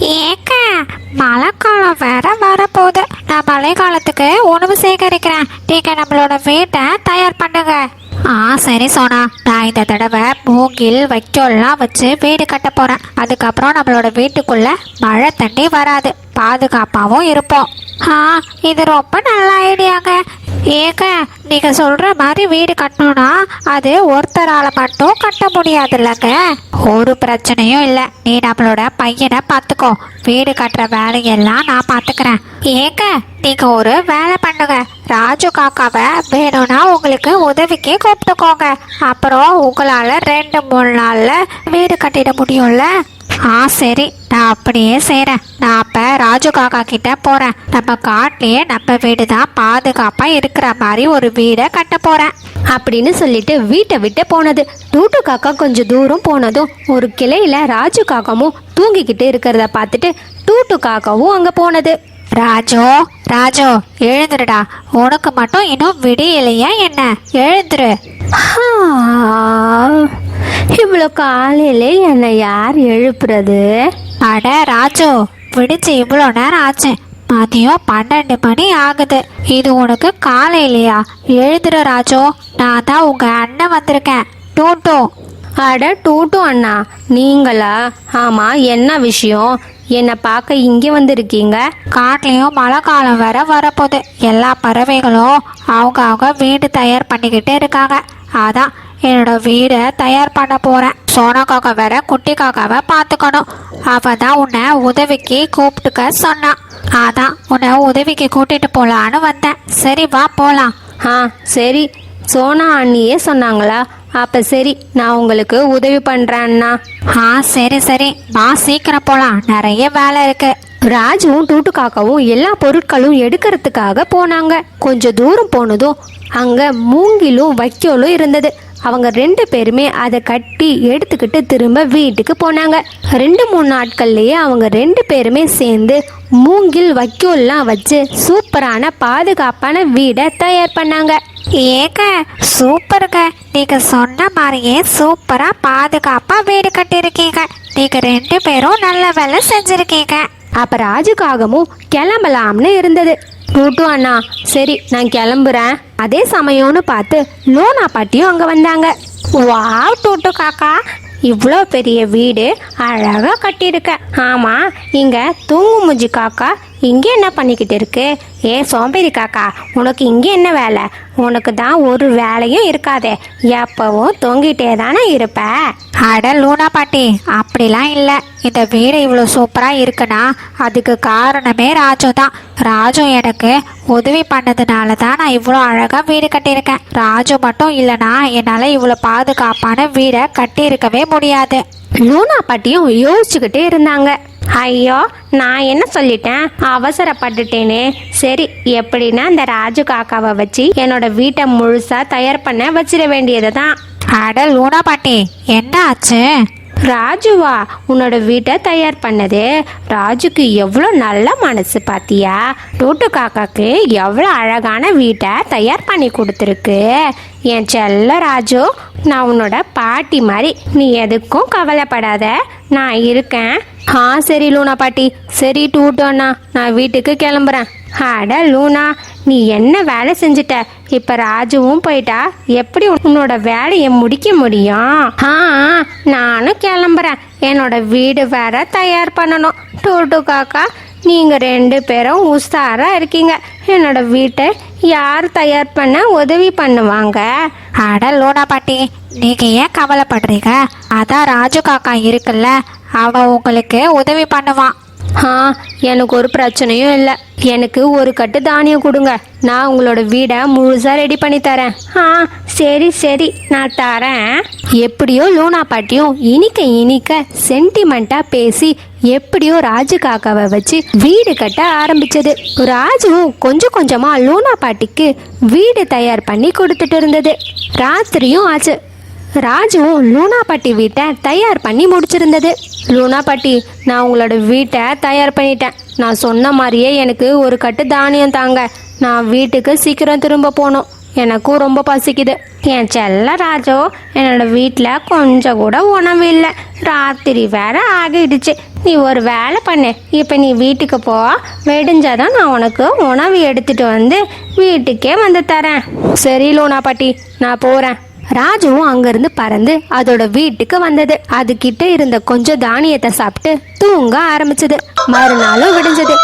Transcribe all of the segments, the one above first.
ஏக்க மழைக்காலம் வேற வரப்போகுது. நான் மழைக்காலத்துக்கு உணவு சேகரிக்கிறேன். நீங்கள் நம்மளோட வீட்டை தயார் பண்ணுங்க. ஆ சரி சோனா. நான் இந்த தடவை மூங்கில் வைக்கோல்லாம் வச்சு வீடு கட்ட போறேன். அதுக்கப்புறம் நம்மளோட வீட்டுக்குள்ள மழை தண்ணி வராது. பாதுகாப்பாகவும் இருப்போம். ஆ இது ரொம்ப நல்ல ஐடியாங்க. ஏங்க நீங்கள் சொல்கிற மாதிரி வீடு கட்டணும்னா அது ஒருத்தரால் மட்டும் கட்ட முடியாதுல்லங்க. ஒரு பிரச்சனையும் இல்லை. நீ நம்மளோட பையனை பார்த்துக்கோ வீடு கட்டுற வேலையெல்லாம் நான் பார்த்துக்கிறேன் ஏங்க நீங்க ஒரு வேலை பண்ணுங்க. ராஜு காக்காவை வேணும்னா உங்களுக்கு உதவிக்கு கூப்பிட்டுக்கோங்க. அப்புறம் உங்களால ரெண்டு மூணு நாள்ல வீடு கட்டிட முடியும்ல? ஆ சரி. நான் அப்படியே செய்கிறேன் நான் அப்போ ராஜு காக்கா கிட்ட போகிறேன் நம்ம காட்டிலேயே நம்ம வீடு தான் பாதுகாப்பாக இருக்கிற மாதிரி ஒரு வீடை கட்ட போகிறேன் அப்படின்னு சொல்லிட்டு வீட்டை விட்டு போனது. டூட்டு காக்கா கொஞ்சம் தூரம் போனதும் ஒரு கிளையில் ராஜு காக்காவும் தூங்கிக்கிட்டு இருக்கிறத பார்த்துட்டு டூட்டு காக்காவும் அங்கே போனது. ராஜு ராஜு எழுந்துருடா. உனக்கு மட்டும் இன்னும் விடியலையா என்ன? எழுந்துரு. இவ்வளோ காலையிலே என்னை யார் எழுப்புறது? அட ராஜு விடிச்சு இவ்வளோ நேரம் ஆச்சு. மதியம் பன்னெண்டு மணி ஆகுது. இது உனக்கு காலையிலையா? எழுந்துரு ராஜு. நான் தான் உங்க அண்ணன் வந்திருக்கேன். டூட்டு அட டூட்டு அண்ணா நீங்களா? ஆமா என்ன விஷயம்? என்னை பார்க்க இங்கே வந்திருக்கீங்க? காட்டுலயும் மழை காலம் வேற வரப்போகுது. எல்லா பறவைகளும் அவங்க அவங்க வீடு தயார் பண்ணிக்கிட்டு இருக்காங்க. அதான் என்னோட வீடை தயார் பண்ண போறேன். சோனா காக்கா வேற குட்டி காக்காவை பார்த்துக்கணும். அவ தான் உன்னை உதவிக்கு கூப்பிட்டுக்க சொன்னான் அதான் உன்னை உதவிக்கு கூட்டிட்டு போலான்னு வந்தேன். சரி வா போலாம். ஆ சரி. சோனா அண்ணியே சொன்னாங்களா? அப்போ சரி நான் உங்களுக்கு உதவி பண்ணுறேன் அண்ணா. ஆ சரி சரி. வா சீக்கிரம் போலாம். நிறைய வேலை இருக்கு. ராஜுவும் டூட்டு காக்காவும் எல்லா பொருட்களும் எடுக்கிறதுக்காக போனாங்க. கொஞ்சம் தூரம் போனதும் அங்க மூங்கிலும் வைக்கோலும் இருந்தது. அவங்க ரெண்டு பேருமே அதை கட்டி எடுத்துக்கிட்டு திரும்ப வீட்டுக்கு போனாங்க. ரெண்டு மூணு நாட்கள்லயே அவங்க ரெண்டு பேருமே சேர்ந்து மூங்கில் வைக்கோல்லாம் வச்சு சூப்பரான பாதுகாப்பான வீடை தயார் பண்ணாங்க. ஏங்க சூப்பருங்க. நீங்க சொன்ன மாதிரியே சூப்பரா பாதுகாப்பா வீடு கட்டியிருக்கீங்க. நீங்க ரெண்டு பேரும் நல்ல வேலை செஞ்சிருக்கீங்க. அப்ப ராஜுக்காகவும் கிளம்பலாம்னு இருந்தது. டூட்டு அண்ணா சரி நான் கிளம்புறேன். அதே சமயம்னு பார்த்து லோனா பாட்டியும் அங்க வந்தாங்க. வாவ் டூட்டு காக்கா. இவ்வளோ பெரிய வீடு அழகாக கட்டியிருக்க. ஆமாம் இங்கே தூங்குமுஞ்சி காக்கா இங்கே என்ன பண்ணிக்கிட்டு இருக்கு? ஏ சோம்பேறி காக்கா உனக்கு இங்கே என்ன வேலை? உனக்கு தான் ஒரு வேலையும் இருக்காதே. எப்பவும் தூங்கிட்டே தானே இருப்ப? அட லூனா பாட்டி அப்படிலாம் இல்லை. இந்த வீடு இவ்வளோ சூப்பராக இருக்குன்னா அதுக்கு காரணமே ராஜு தான். ராஜு எனக்கு உதவி பண்ணதுனால தான் நான் இவ்வளோ அழகாக வீடு கட்டியிருக்கேன். ராஜு மட்டும் இல்லைனா என்னால் இவ்வளோ பாதுகாப்பான வீடை கட்டியிருக்கவே முடியாது. லூனா பாட்டியும் யோசிச்சுக்கிட்டே இருந்தாங்க. ஐயோ நான் என்ன சொல்லிட்டேன்? அவசரப்பட்டுட்டேனே. சரி எப்படின்னா இந்த ராஜு காக்காவை வச்சு என்னோட வீட்டை முழுசா தயார் பண்ண வச்சிட வேண்டியது தான் அட லூனா பாட்டி என்ன ஆச்சு? ராஜுவா உன்னோட வீட்டை தயார் பண்ணது. ராஜுக்கு எவ்வளோ நல்ல மனசு பாத்தியா? டூட்டு காக்காக்கு எவ்வளோ அழகான வீட்டை தயார் பண்ணி கொடுத்துருக்கு. என் செல்ல ராஜு நான் உன்னோட பாட்டி மாதிரி. நீ எதுக்கும் கவலைப்படாத. நான் இருக்கேன். ஆ சரி லூனா பாட்டி. சரி டூட்டோண்ணா நான் வீட்டுக்கு கிளம்புறேன். அட லூனா நீ என்ன வேலை செஞ்சுட்ட? இப்போ ராஜுவும் போயிட்டா. எப்படி உன்னோட வேலையை முடிக்க முடியும்? ஆ நானும் கிளம்புறேன். என்னோட வீடு வேற தயார் பண்ணணும். டூட்டு காக்கா நீங்கள் ரெண்டு பேரும் உஷாராக இருக்கீங்க. என்னோட வீட்டை யார் தயார் பண்ண உதவி பண்ணுவாங்க? அட லூனா பாட்டி நீங்க ஏன் கவலைப்படுறீங்க? அதான் ராஜு காக்கா இருக்குல்ல அவன் உங்களுக்கு உதவி பண்ணுவான் ஆ எனக்கு ஒரு பிரச்சனையும் இல்லை. எனக்கு ஒரு கட்டு தானியம் கொடுங்க. நான் உங்களோட வீடை முழுசா ரெடி பண்ணி தரேன். ஆ சரி சரி நான் தரேன். எப்படியோ லூனா பாட்டியும் இனிக்க இனிக்க சென்டிமெண்ட்டாக பேசி எப்படியோ ராஜு காக்காவை வச்சு வீடு கட்ட ஆரம்பிச்சது. ராஜுவும் கொஞ்சம் கொஞ்சமா லூனா பாட்டிக்கு வீடு தயார் பண்ணி கொடுத்துட்டு இருந்தது. ராத்திரியும் ஆச்சு. ராஜுவும் லூனா பாட்டி வீட்டை தயார் பண்ணி முடிச்சிருந்தது. லூனா பாட்டி நான் உங்களோட வீட்டை தயார் பண்ணிட்டேன். நான் சொன்ன மாதிரியே எனக்கு ஒரு கட்டு தானியம் தாங்க. நான் வீட்டுக்கு சீக்கிரம் திரும்ப போனோம் எனக்கும் ரொம்ப பசிக்குது. என் செல்ல ராஜோ என்னோட வீட்டில் கொஞ்சம் கூட உணவு இல்லை ராத்திரி வேற ஆகிடுச்சு. நீ ஒரு வேலை பண்ணு. இப்போ நீ வீட்டுக்கு போ. வெடிஞ்சாதான் நான் உனக்கு உணவு எடுத்துட்டு வந்து வீட்டுக்கே வந்து தரேன். சரி லூனா பாட்டி நான் போகிறேன் ராஜுவும் அங்கிருந்து பறந்து அதோட வீட்டுக்கு வந்தது. அது கிட்ட இருந்த கொஞ்சம் தானியத்தை சாப்பிட்டு தூங்க ஆரம்பிச்சது. மறுநாளும் விடிஞ்சது.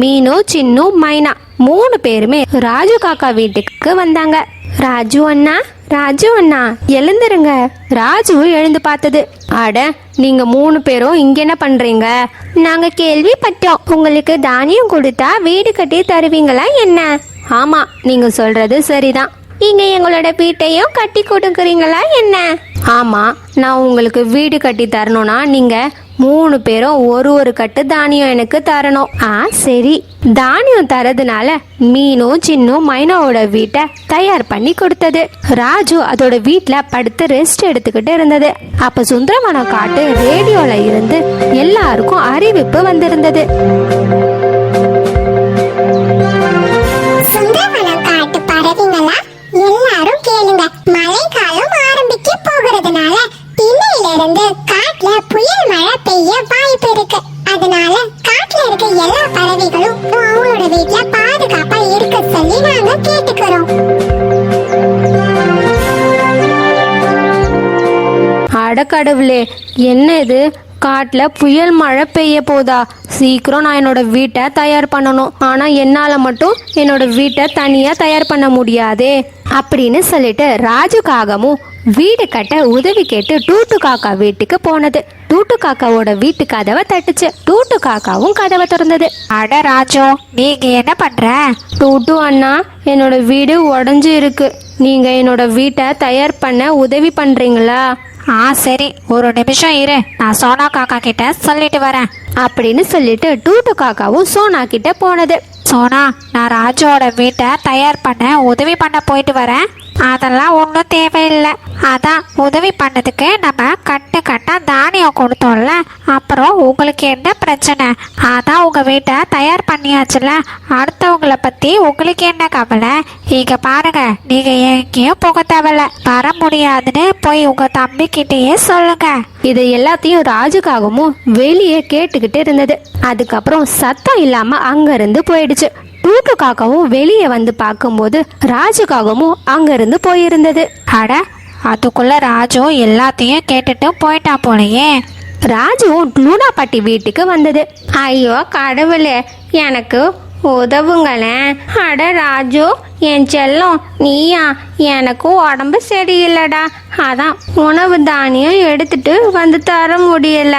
மீனும் சின்னும் மைனா மூணு பேருமே ராஜு காக்கா வீட்டுக்கு வந்தாங்க. ராஜு அண்ணா ராஜு அண்ணா எழுந்துருங்க. ராஜு எழுந்து பார்த்தது. அட நீங்க மூணு பேரும் இங்க என்ன பண்றீங்க? நாங்க கேள்விப்பட்டோம். உங்களுக்கு தானியம் கொடுத்தா வீடு கட்டி தருவீங்களா என்ன? ஆமா நீங்க சொல்றது சரிதான். நீங்க எங்களோட வீட்டையும் கட்டி கொடுக்குறீங்களா என்ன? ஆமாம் நான் உங்களுக்கு வீடு கட்டி தரணும்னா நீங்கள் மூணு பேரும் ஒரு ஒரு கட்டு தானியம் எனக்கு தரணும். ஆ சரி. தானியம் தரதுனால மீனும் சின்னும் மைனாவோட வீட்டை தயார் பண்ணி கொடுத்தது. ராஜு அதோட வீட்டில் படுத்து ரெஸ்ட் எடுத்துக்கிட்டு இருந்தது. அப்போ சுந்தரவனம் காட்டு ரேடியோவில் இருந்து எல்லாருக்கும் அறிவிப்பு வந்திருந்தது. சுந்தரவனம் காட்டு பறவைங்களா? எல்லாரும் கேளுங்க. மழைக்காலம் ஆரம்பிக்க போகிறதுனால இன்னையில இருந்து காட்டுல புயல் மழை பெய்ய வாய்ப்பு இருக்கு. அதனால காட்டுல இருக்க எல்லா பறவைகளும் அவங்களோட வீட்டுல பாதுகாப்பா இருக்க சொல்லி நாங்க கேட்டுக்கிறோம். அடக்கடவுளே என்ன இது காட்டுல புயல் மழை பெய்ய போதா? சீக்கிரம் நான் என்னோட வீட்டை தயார் பண்ணணும். ஆனா என்னால மட்டும் என்னோட வீட்டை தனியா தயார் பண்ண முடியாதே. அப்படின்னு சொல்லிட்டு ராஜு காகமும் வீடு கட்ட உதவி கேட்டு டூட்டு காக்கா வீட்டுக்கு போனது. டூட்டு காக்காவோட வீட்டு கதவை தட்டுச்சு. டூட்டு காக்காவும் கதவை திறந்தது. அட ராஜு நீங்க என்ன பண்ற? டூட்டு அண்ணா என்னோட வீடு உடஞ்சு இருக்கு. நீங்க என்னோட வீட்டை தயார் பண்ண உதவி பண்றீங்களா? ஆ சரி. ஒரு நிமிஷம் இரு. நான் சோனா காக்கா கிட்ட சொல்லிட்டு வரேன். அப்படின்னு சொல்லிட்டு டூட்டு காக்காவும் சோனா கிட்ட போனது. சோனா நான் ராஜுவோட வீட்டை தயார் பண்ண உதவி பண்ண போயிட்டு வரேன். அதெல்லாம் ஒன்றும் தேவையில்லை. அதான் உதவி பண்ணதுக்கு நம்ம கட்டு கட்டா தானியம் கொடுத்தோம்ல அப்புறம் உங்களுக்கு என்ன பிரச்சனை? அதான் உங்கள் வீட்டை தயார் பண்ணியாச்சுல. அடுத்தவங்களை பற்றி உங்களுக்கு என்ன கவலை? இங்க பாருங்க நீங்கள் எங்கேயும் போக தேவையில்ல. வர முடியாதுன்னு போய் உங்கள் தம்பிக்கிட்டேயே சொல்லுங்க. இது எல்லாத்தையும் ராஜுக்காகவும் வெளியே கேட்டுக்கிட்டு இருந்தது. அதுக்கப்புறம் சத்தம் இல்லாம அங்கிருந்து போயிடுச்சு. டூட்டு காக்காவும் வெளியே வந்து பார்க்கும்போது ராஜுக்காகவும் அங்கிருந்து போயிருந்தது. அட அதுக்குள்ள ராஜும் எல்லாத்தையும் கேட்டுட்டு போயிட்டா போலயே. ராஜுவும் லூனா பாட்டி வீட்டுக்கு வந்தது. ஐயோ கடவுளே எனக்கு உதவுங்களேன் அட ராஜு என் செல்லம் நீயா எனக்கு உடம்பு சரியில்லைடா. அதான் உணவு தானியம் எடுத்துட்டு வந்து தர முடியல.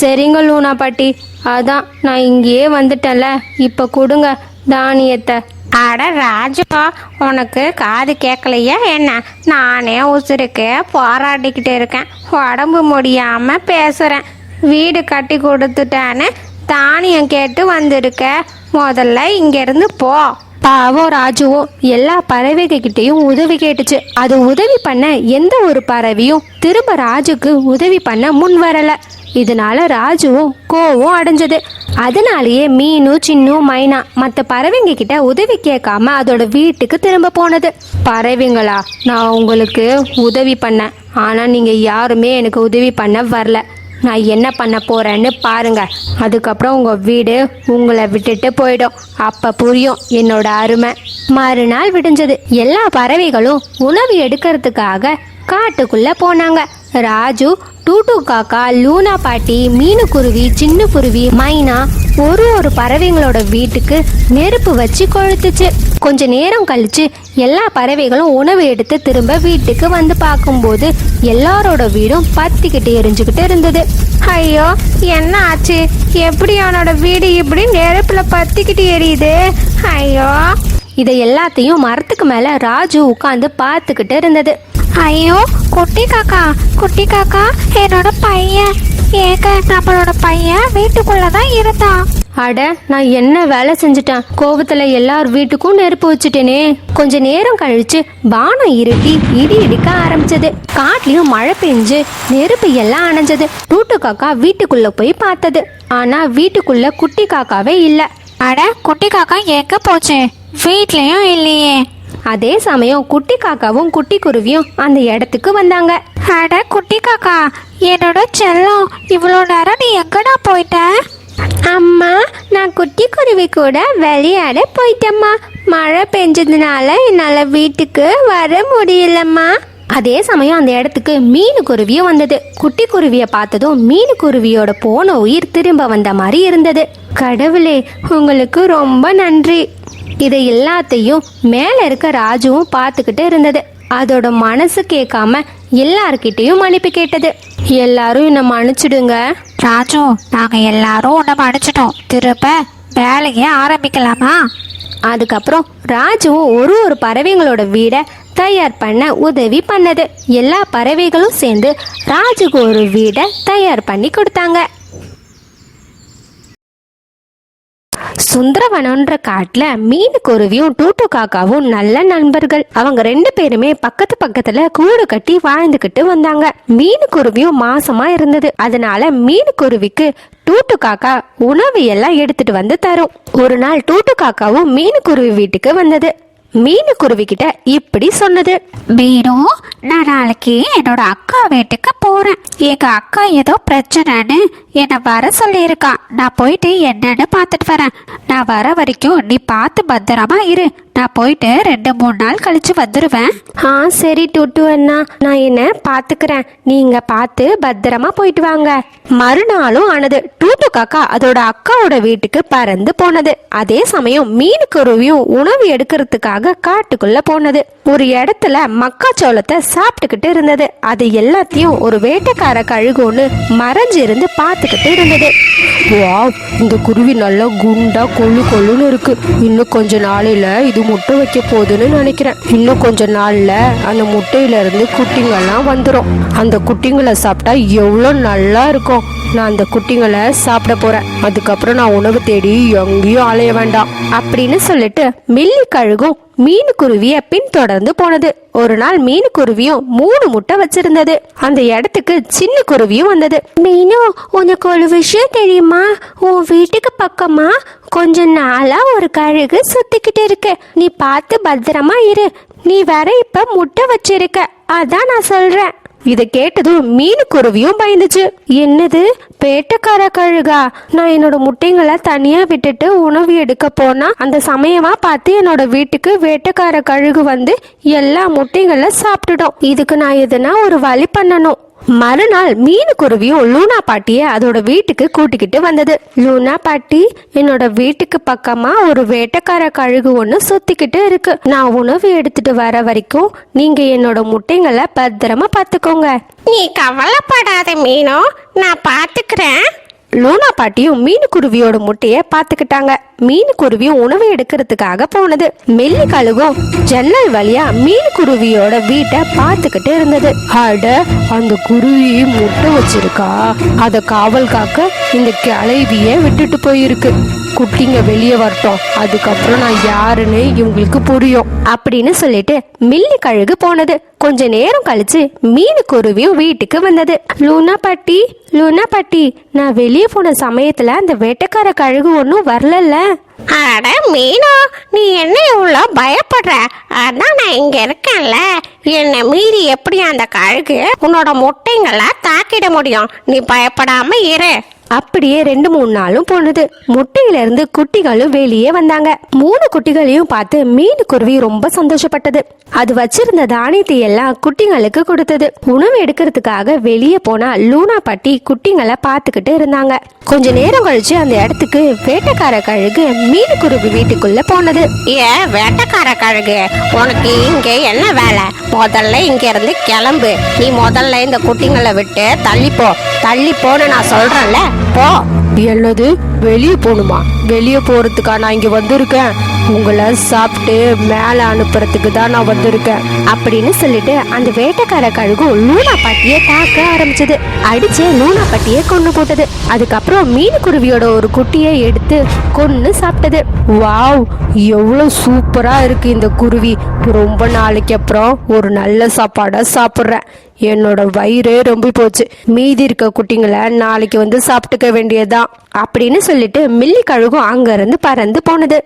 சரிங்க லூனா பாட்டி அதான் நான் இங்கேயே வந்துட்டேன்ல. இப்போ கொடுங்க. தானியத்தை. அட ராஜா உனக்கு காது கேட்கலையா என்ன? நானே உசுருக்கு போராடிக்கிட்டு இருக்கேன். உடம்பு முடியாம பேசுறேன். வீடு கட்டி கொடுத்துட்டான்னு தானியம் கேட்டு வந்திருக்க. முதல்ல இங்கேருந்து போ. பாவம் ராஜுவும் எல்லா பறவைகிட்டையும் உதவி கேட்டுச்சு. அது உதவி பண்ண எந்த ஒரு பறவையும் திரும்ப ராஜுக்கு உதவி பண்ண முன் வரலை இதனால ராஜுவும் கோவம் அடைஞ்சது. அதனாலேயே மீனு சின்னு மைனா மற்ற பறவைங்க கிட்ட உதவி கேட்காம அதோட வீட்டுக்கு திரும்ப போனது. பறவைங்களா நான் உங்களுக்கு உதவி பண்ணேன் ஆனா நீங்க யாருமே எனக்கு உதவி பண்ண வரல. நான் என்ன பண்ண போறேன்னு பாருங்க. அதுக்கப்புறம் உங்க வீடு உங்களை விட்டுட்டு போயிடும். அப்ப புரியும் என்னோட அருமை. மறுநாள் விடிஞ்சது. எல்லா பறவைகளும் உணவு எடுக்கிறதுக்காக காட்டுக்குள்ள போனாங்க. ராஜு டூட்டு காக்கா லூனா பாட்டி மீனுக்குருவி சின்ன குருவி மைனா ஒரு ஒரு பறவைங்களோட வீட்டுக்கு நெருப்பு வச்சு கொளுத்துச்சு. கொஞ்ச நேரம் கழிச்சு எல்லா பறவைகளும் உணவு எடுத்து திரும்ப வீட்டுக்கு வந்து பார்க்கும்போது எல்லாரோட வீடும் பத்திக்கிட்டு எரிஞ்சுக்கிட்டு இருந்தது. ஐயோ என்ன ஆச்சு? எப்படி அவனோட வீடு இப்படி நெருப்புல பத்திக்கிட்டு எரியுது? ஐயோ. இதை எல்லாத்தையும் மரத்துக்கு மேல ராஜு உட்காந்து பார்த்துக்கிட்டு இருந்தது. ஐயோ குட்டி காக்கா குட்டி காக்கா என்னோட பையன் ஏங்க நம்மளோட பையன் வீட்டுக்குள்ள தான் இருந்தான் அட நான் என்ன வேலை செஞ்சுட்டேன் கோவத்துல எல்லார் வீட்டுக்கும் நெருப்பு வச்சுட்டேனே கொஞ்ச நேரம் கழிச்சு வானம் இருட்டி இடி இடிக்க ஆரம்பிச்சது காட்டுலயும் மழை பெஞ்சு நெருப்பு எல்லாம் அணைஞ்சது டூட்டு காக்கா வீட்டுக்குள்ள போய் பார்த்தது ஆனா வீட்டுக்குள்ள குட்டி காக்காவே இல்ல அட குட்டி காக்கா எங்க போச்சு வீட்லயும் இல்லையே அதே சமயம் குட்டி காக்காவும் குட்டி குருவியும் அந்த இடத்துக்கு வந்தாங்க. அட குட்டி காக்கா என்னோட செல்லம் இவ்வளோ நேரம் நீ எங்கடா போயிட்ட? அம்மா நான் குட்டி குருவி கூட விளையாட போயிட்டேம்மா. மழை பெஞ்சதுனால என்னால் வீட்டுக்கு வர முடியலம்மா. அதே சமயம் அந்த இடத்துக்கு மீன் குருவியும் வந்தது. குட்டி குருவியை பார்த்ததும் மீன் குருவியோட போன உயிர் திரும்ப வந்த மாதிரி இருந்தது. கடவுளே உங்களுக்கு ரொம்ப நன்றி. இதை எல்லாத்தையும் மேலே இருக்க ராஜுவும் பார்த்துக்கிட்டு இருந்தது. அதோட மனசு கேட்காம எல்லார்கிட்டயும் மன்னிப்பு கேட்டது. எல்லாரும் என்னை மன்னிச்சிடுங்க. ராஜு நாங்கள் எல்லாரும் உன்னை மன்னிச்சிட்டோம். திரும்ப வேலையை ஆரம்பிக்கலாமா? அதுக்கப்புறம் ராஜுவும் ஒரு ஒரு பறவைங்களோட வீடை தயார் பண்ண உதவி பண்ணது. எல்லா பறவைகளும் சேர்ந்து ராஜுக்கு ஒரு வீடை தயார் பண்ணி கொடுத்தாங்க. சுந்தரவனன்ற காட்டுல மீன் குருவியும் டூட்டு காக்காவும் நல்ல நண்பர்கள். அவங்க ரெண்டு பேருமே பக்கத்து பக்கத்துல கூடு கட்டி வாழ்ந்துகிட்டு வந்தாங்க. மீன் குருவியும் மாசமா இருந்தது. அதனால மீன் குருவிக்கு டூட்டு காக்கா உணவு எல்லாம் எடுத்துட்டு வந்து தரும். ஒரு நாள் டூட்டு காக்காவும் மீன் குருவி வீட்டுக்கு வந்தது. மீன் குருவி கிட்ட இப்படி சொன்னது. மீனு நான் நாளைக்கு என்னோட அக்கா வீட்டுக்கு போறேன். எங்க அக்கா ஏதோ பிரச்சனைன்னு என்னை வர சொல்லியிருக்கா நான் போயிட்டு என்னன்னு பார்த்துட்டு வரேன். நான் வர வரைக்கும் நீ பார்த்து பத்திரமா இரு. நான் போயிட்டு ரெண்டு மூணு நாள் கழிச்சு வந்துடுவேன் ஆ சரி டூட்டு அண்ணா. நான் என்ன பாத்துக்கிறேன் நீங்க பார்த்து பத்திரமா போயிட்டு வாங்க. மறுநாளும் ஆனது டூட்டு காக்கா அதோட அக்காவோட வீட்டுக்கு பறந்து போனது. அதே சமயம் மீன் குருவியும் உணவு எடுக்கிறதுக்காக காட்டுக்குள்ள போனது. ஒரு இடத்துல மக்காச்சோளத்தை சாப்பிட்டுக்கிட்டு இருந்தது. அது எல்லாத்தையும் ஒரு வேட்டைக்கார கழுகு ஒன்று மறைஞ்சிருந்து பார்த்துக்கிட்டு இருந்தது. வா இந்த குருவி நல்லா குண்டா கொழு கொழுன்னு இருக்கு. இன்னும் கொஞ்ச நாளையில இது முட்டை வைக்க போகுதுன்னு நினைக்கிறேன். இன்னும் கொஞ்ச நாள்ல அந்த முட்டையில இருந்து குட்டிங்கெல்லாம் வந்துடும் அந்த குட்டிங்களை சாப்பிட்டா எவ்வளோ நல்லா இருக்கும். நான் அந்த குட்டிங்களை சாப்பிட போறேன். அதுக்கப்புறம் நான் உணவு தேடி எங்கேயும் அலைய வேண்டாம். அப்படின்னு சொல்லிட்டு மில்லி கழுகும் மீனுக்குருவியை பின்தொடர்ந்து போனது. ஒரு நாள் மீனுக்குருவியும் மூணு முட்டை வச்சிருந்தது. அந்த இடத்துக்கு சின்ன குருவியும் வந்தது. மீனு உனக்கு ஒரு விஷயம் தெரியுமா? உன் வீட்டுக்கு பக்கமா கொஞ்ச நாளா ஒரு கழுகு சுத்திக்கிட்டு இருக்கு. நீ பார்த்து பத்திரமா இரு. நீ வேற இப்ப முட்டை வச்சிருக்க. அதான் நான் சொல்றேன். இதை கேட்டதும் மீன் குருவியும் பயந்துச்சு. என்னது? பேட்டக்கார கழுகா? நான் என்னோட முட்டைங்களை தனியா விட்டுட்டு உணவு எடுக்க போனா அந்த சமயமா பார்த்து என்னோட வீட்டுக்கு வேட்டைக்கார கழுகு வந்து எல்லா முட்டைகளை சாப்பிட்டுடும் இதுக்கு நான் எதுனா ஒரு வழி பண்ணணும். மறுநாள் மீன் குருவியும் லூனா பாட்டிய அதோட வீட்டுக்கு கூட்டிக்கிட்டு வந்தது. லூனா பாட்டி என்னோட வீட்டுக்கு பக்கமா ஒரு வேட்டைக்கார கழுகு ஒன்று சுத்திக்கிட்டு இருக்கு. நான் உணவு எடுத்துட்டு வர வரைக்கும் நீங்க என்னோட முட்டைங்களை பத்திரமா பார்த்துக்கோங்க. நீ கவலைப்படாத மீனோ நான் பாத்துக்கிறேன் லூனா பாட்டியும் மீன் குருவியோட முட்டைய பார்த்துக்கிட்டாங்க. மீன் குருவியும் உணவு எடுக்கிறதுக்காக போனது. மெல்லி கழுகும் ஜன்னல் வழியா மீன் குருவியோட வீட்டை பார்த்துக்கிட்டு இருந்தது. அட அந்த குருவி முட்டை வச்சிருக்கா? அதை காவல் காக்க இந்த கிளவிய விட்டுட்டு போயிருக்கு. குட்டிங்க வெளியே வரட்டும். அதுக்கப்புறம் நான் யாருன்னு இவங்களுக்கு புரியும். அப்படின்னு சொல்லிட்டு மில்லி கழுகு போனது. கொஞ்ச நேரம் கழிச்சு மீன் குருவியும் வீட்டுக்கு வந்தது. லூனா பாட்டி லூனா பாட்டி நான் வெளியே போன சமயத்துல அந்த வேட்டைக்கார கழுகு ஒன்றும் வரலல்ல. அட மீனோ நீ என்ன இவ்வளோ பயப்படுற? அதான் நான் இங்கே இருக்கேன்ல. என்னை மீறி எப்படி அந்த கழுகு உன்னோட முட்டைங்களை தாக்கிட முடியும். நீ பயப்படாமல் இரு. அப்படியே ரெண்டு மூணு நாளும் போனது. முட்டையிலிருந்து குட்டிகளும் வெளியே வந்தாங்க. மூணு குட்டிகளையும் பார்த்து மீன் குருவி ரொம்ப சந்தோஷப்பட்டது. அது வச்சிருந்த தானியத்தை எல்லாம் குட்டிங்களுக்கு கொடுத்தது. உணவு எடுக்கிறதுக்காக வெளியே போனா லூனா பாட்டி குட்டிங்களை பார்த்துக்கிட்டு இருந்தாங்க. கொஞ்ச நேரம் கழிச்சு அந்த இடத்துக்கு வேட்டைக்கார கழுகு மீன் குருவி வீட்டுக்குள்ள போனது. ஏ வேட்டைக்கார கழுகு? உனக்கு இங்க என்ன வேலை? முதல்ல இங்க இருந்து கிளம்பு. நீ முதல்ல இந்த குட்டிங்களை விட்டு தள்ளிப்போ. தள்ளி போன நான் சொல்றேன்ல போ. என்னது வெளியே போகணுமா வெளியே போறதுக்கா நான் இங்க வந்திருக்கேன். உங்களை சாப்பிட்டு மேலே அனுப்புறதுக்கு தான் நான் வந்திருக்கேன். அப்படின்னு சொல்லிட்டு அந்த வேட்டைக்கார கழுகு லூனா பாட்டியை தாக்க ஆரம்பிச்சது. அடிச்சு லூனா பாட்டியை கொண்டு போட்டது. அதுக்கப்புறம் மீன் குருவியோட ஒரு குட்டியை எடுத்து கொன்று சாப்பிட்டது. வாவ் எவ்வளோ சூப்பராக இருக்கு இந்த குருவி. ரொம்ப நாளைக்கு அப்புறம் ஒரு நல்ல சாப்பாடாக சாப்பிட்றேன். என்னோட வயிறு ரொம்ப போச்சு. மீதி இருக்க குட்டிங்களை நாளைக்கு வந்து சாப்பிட்டுக்க வேண்டியதுதான். அப்படின்னு சொல்லிட்டு மில்லி கழுகும் அங்கிருந்து பறந்து போனது.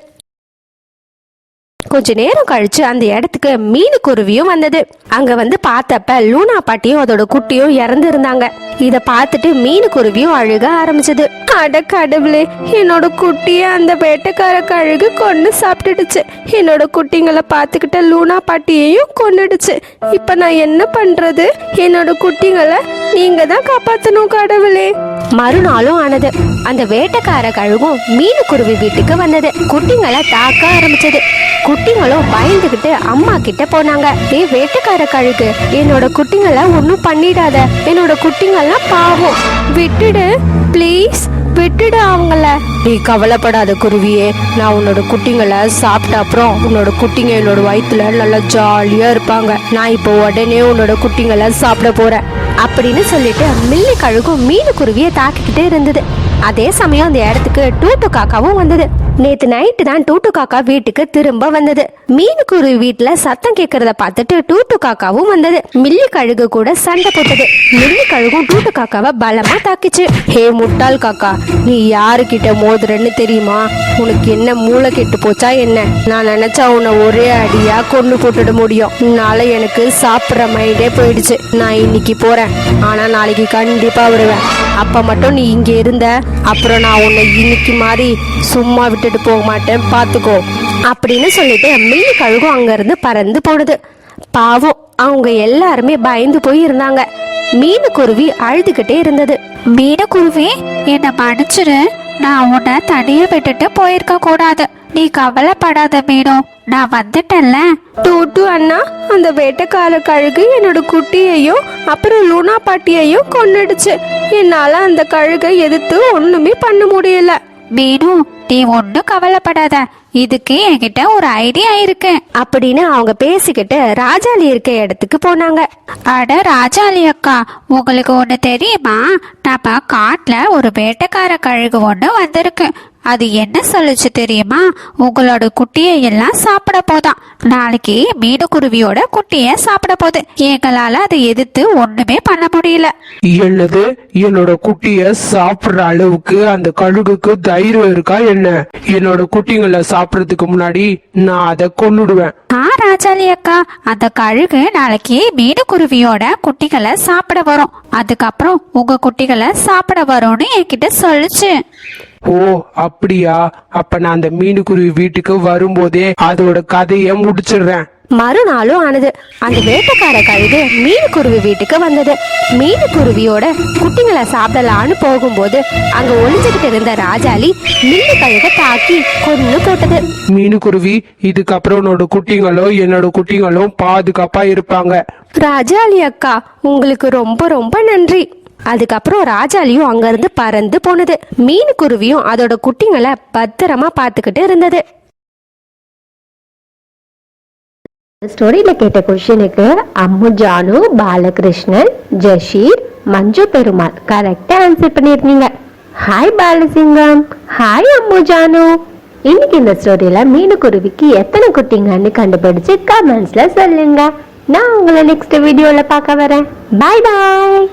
கொஞ்ச நேரம் கழிச்சு அந்த இடத்துக்கு மீன் குருவியும் வந்தது. அங்க வந்து பார்த்தப்ப லூனா பாட்டியும் அதோட குட்டியும் இறந்து இருந்தாங்க இத பார்த்துட்டு மீன் குருவியும் அழுக ஆரம்பிச்சது. அட கடவுளே என்னோட குட்டிய அந்த வேட்டைக்கார கழுகு கொண்டு சாப்பிட்டுடுச்சு. என்னோட குட்டிங்களை பார்த்துக்கிட்ட லூனா பாட்டியையும் கொன்னுடுச்சு. இப்ப நான் என்ன பண்றது? என்னோட குட்டிங்களை நீங்க தான் காப்பாத்தணும் கடவுளே. மறுநாளும் ஆனது. அந்த வேட்டைக்கார கழுகும் மீன் குருவி வீட்டுக்கு வந்தது. குட்டிங்களை தாக்க ஆரம்பிச்சது. குட்டிங்களும் பயந்துகிட்டு அம்மா கிட்ட போனாங்க. ஏ வேட்டைக்கார கழுகு. என்னோட குட்டிங்களை ஒன்றும் பண்ணிடாத. என்னோட குட்டிங்கள்லாம் பாவம். விட்டுடு. ப்ளீஸ் விட்டுடு அவங்கள. நீ கவலைப்படாத குருவியே. நான் உன்னோட குட்டிங்களை சாப்பிட்ட அப்புறம் உன்னோட குட்டிங்க என்னோட வயித்துல நல்லா ஜாலியா இருப்பாங்க. நான் இப்போ உடனே உன்னோட குட்டிங்களை சாப்பிட போறேன். அப்படின்னு சொல்லிட்டு மில்லி கழுகும் மீன் குருவியை தாக்கிக்கிட்டே இருந்தது. அதே சமயம் அந்த இடத்துக்கு டூட்டு காக்காவும் வந்தது. நேத்து நைட்டு தான் டூட்டு காக்கா வீட்டுக்கு திரும்ப வந்தது. மீன் வீட்டுல சத்தம் கேட்கறத பார்த்துட்டு டூட்டு காக்காவும் வந்தது. மில்லி கழுகு கூட சண்டை போட்டது. மில்லி கழுகும் டூட்டு காக்காவை பலமா தாக்கிச்சு. ஹே முட்டாள் காக்கா நீ யாருக்கிட்ட மோதுறன்னு தெரியுமா? உனக்கு என்ன மூளை கெட்டு போச்சா என்ன? நான் நினைச்சா உன்னை ஒரே அடியா கொண்டு போட்டுட முடியும். உன்னால எனக்கு சாப்பிட்ற மைண்டே போயிடுச்சு. நான் இன்னைக்கு போறேன். ஆனா நாளைக்கு கண்டிப்பா வருவேன். அப்போ மட்டும் நீ இங்கே இருந்த. அப்புறம் நான் உன்னை இன்னைக்கு மாதிரி சும்மா விட்டுட்டு போக மாட்டேன். பார்த்துக்கோ அப்படின்னு சொல்லிட்டு மீன் கழுகும் அங்கேருந்து பறந்து போனது. பாவம் அவங்க எல்லாருமே பயந்து போய் இருந்தாங்க. மீன் குருவி அழுதுகிட்டே இருந்தது. மீனுக்குருவி என்னை மன்னிச்சிரு. நான் உன்னை தனியாக விட்டுட்டு போயிருக்க கூடாது நீ கவலைப்படாத மீனு. நான் வந்துட்டேன்ல. டூட்டு அண்ணா அந்த வேட்டைக்கார கழுகு என்னோட குட்டியையும் அப்புறம் லூனா பாட்டியையும் கொன்னுடுச்சு. என்னால அந்த கழுகை எதிர்த்து ஒண்ணுமே பண்ண முடியல. மீனு நீ ஒன்றும் கவலைப்படாத. இதுக்கு என்கிட்ட ஒரு ஐடியா இருக்கு. அப்படின்னு அவங்க பேசிக்கிட்டு ராஜாளி இருக்க இடத்துக்கு போனாங்க. அட ராஜாளி அக்கா உங்களுக்கு ஒன்று தெரியுமா? நம்ம காட்டில் ஒரு வேட்டைக்கார கழுகு ஒன்று வந்திருக்கு. அது என்ன சொல்லுச்சு தெரியுமா? உங்களோட குட்டியை எல்லாம் சாப்பிட போதாம் நாளைக்கு மீனுக்குருவியோட குட்டியை சாப்பிட போகுது. எங்களால் அதை எதிர்த்து ஒன்றுமே பண்ண முடியல. என்னது? என்னோட குட்டிய சாப்பிடுற அளவுக்கு அந்த கழுகுக்கு தைரியம் இருக்கா என்ன? என்னோட குட்டிங்களை சாப்பிடறதுக்கு முன்னாடி நான் அதை கொன்னுடுவேன். ஆ ராஜாளி அக்கா. அந்த கழுகு நாளைக்கு மீனுக்குருவியோட குட்டிகளை சாப்பிட வரும். அதுக்கப்புறம் உங்க குட்டிகளை சாப்பிட வரும்னு என்கிட்ட சொல்லுச்சு. ஓ அப்படியா? அப்ப நான் அந்த மீனுக்குருவி வீட்டுக்கு வரும்போதே அதோட கதைய முடிச்சிடுறேன். மறுநாளும் ஆனது. அந்த வேட்டைக்கார கழுகு மீன் குருவி வீட்டுக்கு வந்தது. மீன் குருவியோட குட்டிங்களை சாப்பிடலான்னு போகும்போது அங்க ஒளிஞ்சுகிட்டு இருந்த ராஜாளி மில்லு கழுக தாக்கி கொன்னு போட்டது. மீனுக்குருவி இதுக்கப்புறம் உன்னோட குட்டிங்களும் என்னோட குட்டிங்களும் பாதுகாப்பா இருப்பாங்க. ராஜாளி அக்கா உங்களுக்கு ரொம்ப ரொம்ப நன்றி. அதுக்கப்புறம் ராஜாலியும் அங்கேருந்து பறந்து போனது. மீன் குருவியும் அதோட குட்டிங்களை பத்திரமா பார்த்துக்கிட்டு இருந்தது. ஸ்டோரியில் கேட்ட கொஷனுக்கு அம்மு ஜானு பாலகிருஷ்ணன் ஜஷீர் மஞ்சு பெருமாள் கரெக்டாக ஆன்சர் பண்ணியிருந்தீங்க. ஹாய் பாலசிங்கம். ஹாய் அம்மு ஜானு. இன்னைக்கு இந்த ஸ்டோரியில் மீனுக்குருவிக்கு எத்தனை குட்டிங்கன்னு கண்டுபிடிச்சு கமெண்ட்ஸில் சொல்லுங்க. நான் உங்களை நெக்ஸ்ட் வீடியோவில் பார்க்க வரேன். பாய் பாய்